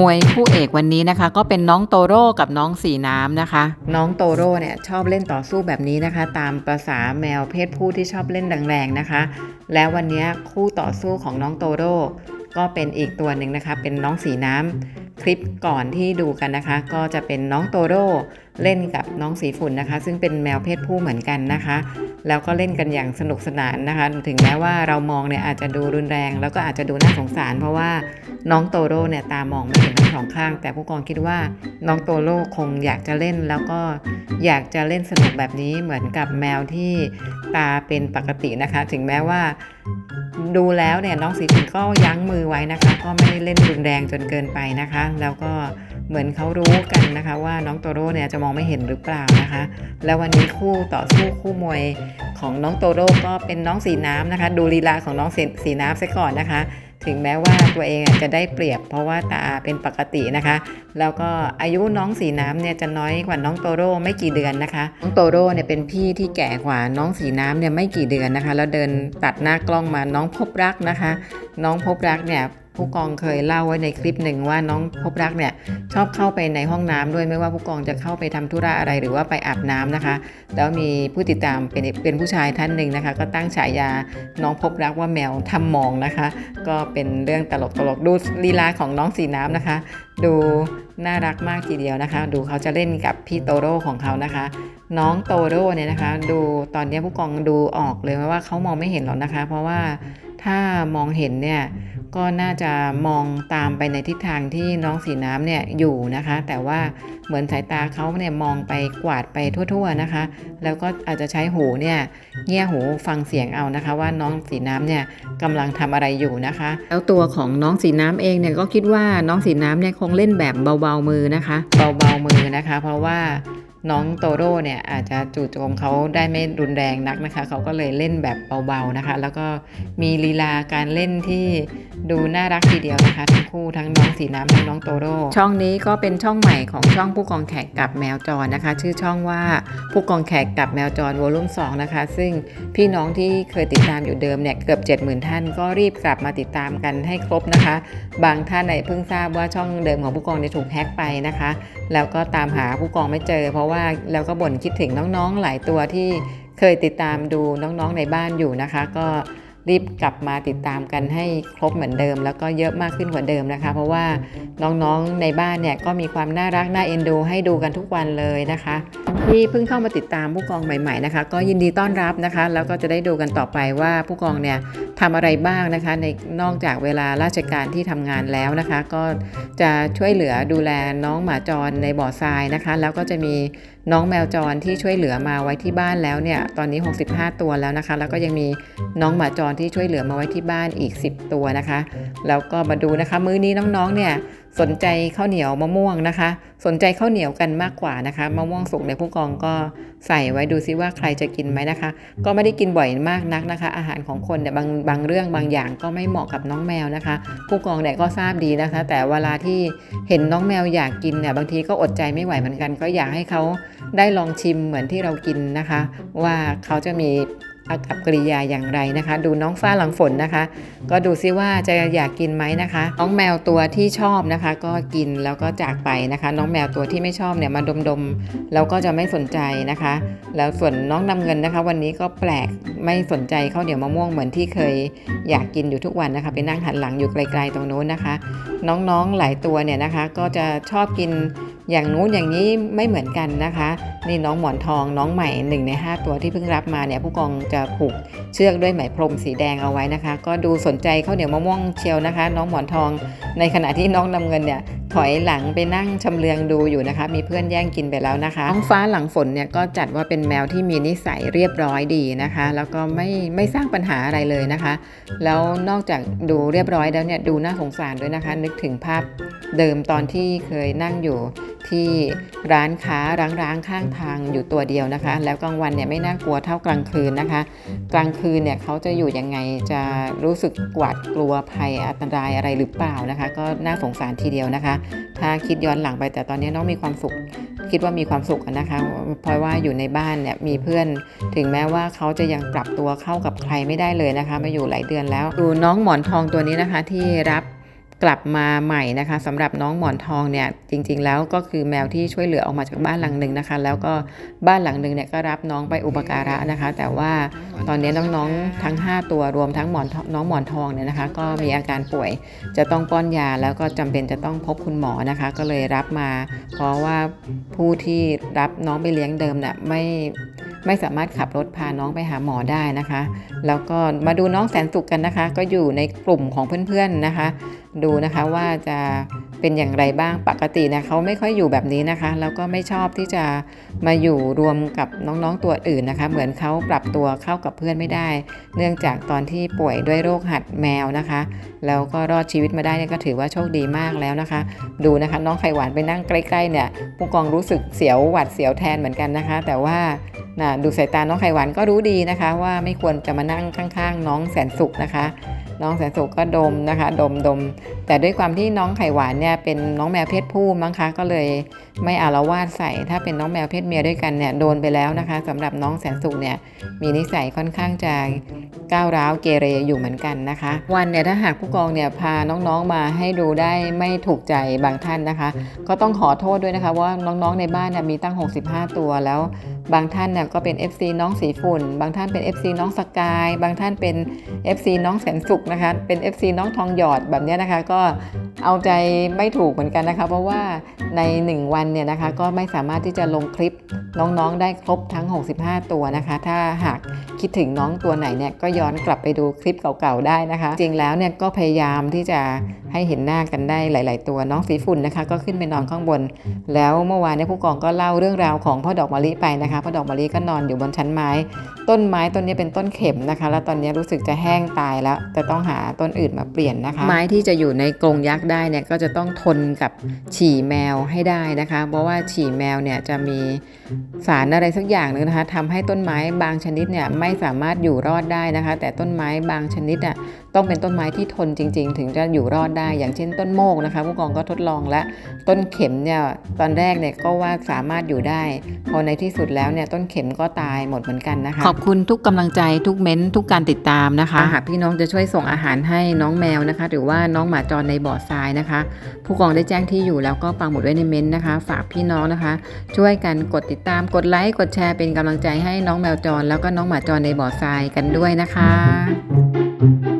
มวยคู่เอกวันนี้นะคะ ก็เป็นน้องโตโร่กับน้องสีน้ำนะคะ น้องโตโร่เนี่ยชอบเล่นต่อสู้แบบนี้นะคะ ตามประษาแมวเพศผู้ที่ชอบเล่นแรงๆนะคะ แล้ววันนี้คู่ต่อสู้ของน้องโตโร่ก็เป็นอีกตัวหนึ่งนะคะ เป็นน้องสีน้ำ คลิปก่อนที่ดูกันนะคะ ก็จะเป็นน้องโตโร่เล่นกับน้องสีฝุ่นนะคะ ซึ่งเป็นแมวเพศผู้เหมือนกันนะคะ แล้วก็เล่นกันอย่างสนุกสนานนะคะ ถึงแม้ว่าเรามองเนี่ยอาจจะดูรุนแรง แล้วก็อาจจะดูน่าสงสาร เพราะว่าน้องโตโร่เนี่ยตามองไม่เห็นทั้งสองข้าง แต่ผู้กองคิดว่าน้องโตโร่คงอยากจะเล่นแล้วก็อยากจะเล่นสนุกแบบนี้เหมือนกับแมวที่ตาเป็นปกตินะคะ ถึงแม้ว่าดูแล้วเนี่ยน้องสีฝุ่นก็ยั้งมือไว้นะคะ ก็ไม่ได้เล่นรุนแรงจนเกินไปนะคะแล้วก็เหมือนเขารู้กันนะคะ ว่าน้องโตโร่เนี่ยจะมองไม่เห็นหรือเปล่านะคะ แล้ววันนี้คู่ต่อสู้คู่มวยของน้องโตโร่ก็เป็นน้องสีน้ำนะคะ ดูลีลาของน้องสีสีน้ำซะก่อนนะคะ ถึงแม้ว่าตัวเองจะได้เปรียบ เพราะว่าตาเป็นปกตินะคะ แล้วก็อายุน้องสีน้ำเนี่ยจะน้อยกว่าน้องโตโร่ไม่กี่เดือนนะคะ น้องโตโร่เนี่ยเป็นพี่ที่แก่กว่าน้องสีน้ำเนี่ยไม่กี่เดือนนะคะ แล้วเดินตัดหน้ากล้องมาน้องพบรักนะคะ น้องพบรักเนี่ย ผู้กองเคยเล่าไว้ในคลิปหนึ่งว่าน้องพบรักเนี่ยชอบเข้าไปในห้องน้ำด้วยไม่ว่าผู้กองจะเข้าไปทำธุระอะไรหรือว่าไปอาบน้ำนะคะ แล้วมีผู้ติดตามเป็นเป็นผู้ชายท่านหนึ่งนะคะ ก็ตั้งฉายาน้องพบรักว่าแมวทำมองนะคะ ก็เป็นเรื่องตลกตลกดูลีลาของน้องสีน้ำนะคะ ดูน่ารักมากทีเดียวนะคะ ดูเขาจะเล่นกับพี่โตโร่ของเขานะคะ น้องโตโร่เนี่ยนะคะ ดูตอนนี้ผู้กองดูออกเลยว่าเขามองไม่เห็นหรอกนะคะ เพราะว่า ถ้ามองเห็นเนี่ยก็น่าจะมองตามไปในทิศทางที่น้องสีน้ำเนี่ยอยู่นะคะ แต่ว่าเหมือนสายตาเขาเนี่ยมองไปกวาดไปทั่วๆนะคะ แล้วก็อาจจะใช้หูเนี่ยเงี่ยหูฟังเสียงเอานะคะ ว่าน้องสีน้ำเนี่ยกำลังทำอะไรอยู่นะคะ แล้วตัวของน้องสีน้ำเองเนี่ยก็คิดว่าน้องสีน้ำเนี่ยคงเล่นแบบเบาๆมือนะคะ เบาๆมือนะคะ เพราะว่า น้องโตโร่เนี่ยอาจจะจู่โจมเขาได้ไม่รุนแรงนักนะคะ เขาก็เลยเล่นแบบเบาๆนะคะ แล้วก็มีลีลาการเล่นที่ดูน่ารักทีเดียวนะคะ ทั้งคู่ทั้งน้องสีน้ำทั้งน้องโตโร่ช่องนี้ก็เป็นช่องใหม่ของช่องผู้กองแขกกับแมวจรนะคะ ชื่อช่องว่าผู้กองแขกกับแมวจรวอลุ่ม2นะคะ ซึ่งพี่น้องที่เคยติดตามอยู่เดิมเนี่ยเกือบ 70,000 ท่าน ก็รีบกลับมาติดตามกันให้ครบนะคะ บางท่านเนี่ยเพิ่งทราบว่าช่องเดิมของผู้กองเนี่ยถูกแฮ็กไปนะคะ แล้วก็ตามหาผู้กองไม่เจอเพราะว่าแล้วก็บ่นคิดถึงน้องๆหลายตัวที่เคยติดตามดูน้องๆในบ้านอยู่นะคะ ก็รีบกลับมาติดตามกันให้ครบเหมือนเดิม แล้วก็เยอะมากขึ้นกว่าเดิมนะคะ เพราะว่าน้องๆในบ้านเนี่ยก็มีความน่ารักน่าเอ็นดู ให้ดูกันทุกวันเลยนะคะ ที่เพิ่งเข้ามาติดตามผู้กองใหม่ๆนะคะ ก็ยินดีต้อนรับนะคะ แล้วก็จะได้ดูกันต่อไปว่าผู้กองเนี่ยทำอะไรบ้างนะคะ ในนอกจากเวลาราชการที่ทำงานแล้วนะคะ ก็จะช่วยเหลือดูแลน้องหมาจรในบ่อทรายนะคะ แล้วก็จะมีน้องแมวจรที่ช่วยเหลือมาไว้ที่บ้านแล้วเนี่ยตอนนี้ 65 ตัวแล้วนะคะ แล้วก็ยังมีน้องหมาจรที่ช่วยเหลือมาไว้ที่บ้านอีก 10 ตัวนะคะ แล้วก็มาดูนะคะ มื้อนี้น้องๆเนี่ย สนใจข้าวเหนียวมะม่วงนะคะ สนใจข้าวเหนียวกันมากกว่านะคะมะม่วงสุกในยผู้กองก็ใส่ไว้ดูซิว่าใครจะกินไหมนะคะ ก็ไม่ได้กินบ่อยมากนักนะคะ อาหารของคนเนี่ยบางบางเรื่องบางอย่างก็ไม่เหมาะกับน้องแมวนะคะ ผู้กองเนี่ยก็ทราบดีนะคะ แต่เวลาที่เห็นน้องแมวอยากกินเนี่ยบางทีก็อดใจไม่ไหวเหมือนกัน ก็อยากให้เขาได้ลองชิมเหมือนที่เรากินนะคะ ว่าเขาจะมี อากับกริยาอย่างไรนะคะ ดูน้องฟ้าหลังฝนนะคะ ก็ดูซิว่าจะอยากกินไหมนะคะ น้องแมวตัวที่ชอบนะคะ ก็กินแล้วก็จากไปนะคะ น้องแมวตัวที่ไม่ชอบเนี่ยมาดมๆแล้วก็จะไม่สนใจนะคะ แล้วส่วนน้องนำเงินนะคะ วันนี้ก็แปลกไม่สนใจข้าวเหนียวมะม่วงเหมือนที่เคยอยากกินอยู่ทุกวันนะคะ ไปนั่งหันหลังอยู่ไกลๆตรงโน้นนะคะ น้องๆหลายตัวเนี่ยนะคะ ก็จะชอบกิน อย่างนู้นอย่างนี้ไม่เหมือนกันนะคะ นี่น้องหมอนทองน้องใหม่หนึ่งใน 5 ตัวที่เพิ่งรับมาเนี่ยผู้กองจะผูกเชือกด้วยไหมพรมสีแดงเอาไว้นะคะ ก็ดูสนใจข้าวเหนียวมะม่วงเชียวนะคะ น้องหมอนทอง ในขณะที่น้องนำเงินเนี่ยถอยหลังไปนั่งชำเลืองดูอยู่นะคะ มีเพื่อนแย่งกินไปแล้วนะคะน้องฟ้าหลังฝนเนี่ยก็จัดว่าเป็นแมวที่มีนิสัยเรียบร้อยดีนะคะ แล้วก็ไม่ไม่สร้างปัญหาอะไรเลยนะคะ แล้วนอกจากดูเรียบร้อยแล้วเนี่ยดูน่าสงสารด้วยนะคะ นึกถึงภาพเดิมตอนที่เคยนั่งอยู่ ที่ร้านค้าร้างๆข้างทางอยู่ตัวเดียวนะคะ แล้วกลางวันเนี่ยไม่น่ากลัวเท่ากลางคืนนะคะ กลางคืนเนี่ยเขาจะอยู่ยังไงจะรู้สึกหวาดกลัวภัยอันตรายอะไรหรือเปล่านะคะ ก็น่าสงสารทีเดียวนะคะ ถ้าคิดย้อนหลังไปแต่ตอนนี้น้องมีความสุข คิดว่ามีความสุขนะคะ เพราะว่าอยู่ในบ้านเนี่ยมีเพื่อน ถึงแม้ว่าเขาจะยังปรับตัวเข้ากับใครไม่ได้เลยนะคะมาอยู่หลายเดือนแล้วดูน้องหมอนทองตัวนี้นะคะที่รับ กลับมาใหม่นะคะสำหรับน้องหมอนทองเนี่ยจริงๆแล้วก็คือแมวที่ช่วยเหลือออกมาจากบ้านหลังหนึ่งนะคะ แล้วก็บ้านหลังหนึ่งเนี่ยก็รับน้องไปอุปการะนะคะ แต่ว่าตอนนี้น้องๆทั้ง 5 ตัวรวมทั้งหมอนน้องหมอนทองเนี่ยนะคะ ก็มีอาการป่วยจะต้องป้อนยาแล้วก็จำเป็นจะต้องพบคุณหมอนะคะ ก็เลยรับมา เพราะว่าผู้ที่รับน้องไปเลี้ยงเดิมเนี่ยไม่ไม่สามารถขับรถพาน้องไปหาหมอได้นะคะ แล้วก็มาดูน้องแสนสุขกันนะคะ ก็อยู่ในกลุ่มของเพื่อนๆนะคะ ดูนะคะว่าจะเป็นอย่างไรบ้างปกตินะเขาไม่ค่อยอยู่แบบนี้นะคะ แล้วก็ไม่ชอบที่จะมาอยู่รวมกับน้องๆตัวอื่นนะคะ เหมือนเขาปรับตัวเข้ากับเพื่อนไม่ได้ เนื่องจากตอนที่ป่วยด้วยโรคหัดแมวนะคะ แล้วก็รอดชีวิตมาได้เนี่ยก็ถือว่าโชคดีมากแล้วนะคะ ดูนะคะน้องไข่หวานไปนั่งใกล้ๆเนี่ยผู้กองรู้สึกเสียวหวัดเสียวแทนเหมือนกันนะคะ แต่ว่านะดูสายตาน้องไข่หวานก็รู้ดีนะคะ ว่าไม่ควรจะมานั่งข้าง ๆ น้องแสนสุขนะคะ น้องแสนสุขก็ดมนะคะดมดม แต่ด้วยความที่น้องไข่หวานเนี่ยเป็นน้องแมวเพศผู้มั้งคะก็เลยไม่อาละวาดใส่ ถ้าเป็นน้องแมวเพศเมียด้วยกันเนี่ยโดนไปแล้วนะคะสำหรับน้องแสนสุขเนี่ยมีนิสัยค่อนข้างจะก้าวร้าวเกเรอยู่เหมือนกันนะคะ วันเนี่ยถ้าหากผู้กองเนี่ยพาน้องๆมาให้ดูได้ไม่ถูกใจบางท่านนะคะ ก็ต้องขอโทษด้วยนะคะว่าน้องๆในบ้านเนี่ยมีตั้ง 65 ตัวแล้ว บางท่านเนี่ยก็เป็น FC น้องสีฝุ่น บางท่านเป็น FC น้องสกาย บางท่านเป็น FC น้องแสนสุขนะคะ เป็น FC น้องทองหยอดแบบนี้นะคะ ก็เอาใจไม่ถูกเหมือนกันนะคะ เพราะว่า ใน 1 วันเนี่ยนะคะก็ไม่สามารถที่จะลงคลิปน้องๆ ได้ครบทั้ง 65 ตัวนะคะ ถ้าหากคิดถึงน้องตัวไหนเนี่ยก็ย้อนกลับไปดูคลิปเก่าๆ ได้นะคะ จริงแล้วเนี่ยก็พยายามที่จะให้เห็นหน้ากันได้หลาย ๆ ตัวน้องสีฝุ่นนะคะ ก็ขึ้นไปนอนข้างบน แล้วเมื่อวานเนี่ยผู้กองก็เล่าเรื่องราวของพ่อดอกมะลิไปนะคะพ่อดอกมะลิก็นอนอยู่บนชั้นไม้ ต้นไม้ต้นนี้เป็นต้นเข็มนะคะ แล้วตอนนี้รู้สึกจะแห้งตายแล้วจะต้องหาต้นอื่นมาเปลี่ยนนะคะ ไม้ที่จะอยู่ในกรงยักษ์ได้เนี่ยก็จะต้องทนกับฉี่แมวให้ได้นะคะ เพราะว่าฉี่แมวเนี่ยจะมีสารอะไรสักอย่างหนึงนะคะทำให้ต้นไม้บางชนิดเนี่ยไม่สามารถอยู่รอดได้นะคะ แต่ต้นไม้บางชนิดอะต้องเป็นต้นไม้ที่ทนจริง ๆ ถึงจะอยู่รอดได้ อย่างเช่นต้นโมกนะคะ ผู้กองก็ทดลองและต้นเข็มเนี่ยตอนแรกเนี่ยก็ว่าสามารถอยู่ได้ พอในที่สุดแล้วเนี่ยต้นเข็มก็ตายหมดเหมือนกันนะคะ ขอบคุณทุกกำลังใจทุกเม้นทุกการติดตามนะคะหากพี่น้องจะช่วยส่งอาหารให้น้องแมวนะคะ หรือว่าน้องหมาจรในบ่อทรายนะคะ ผู้กองได้แจ้งที่อยู่แล้วก็ปังหมุดไว้ในเม้นต์นะคะ ฝากพี่น้องนะคะ ช่วยกันกดติดตามกดไลค์กดแชร์เป็นกำลังใจให้น้องแมวจร แล้วก็น้องหมาจรในบ่อทรายกันด้วยนะคะ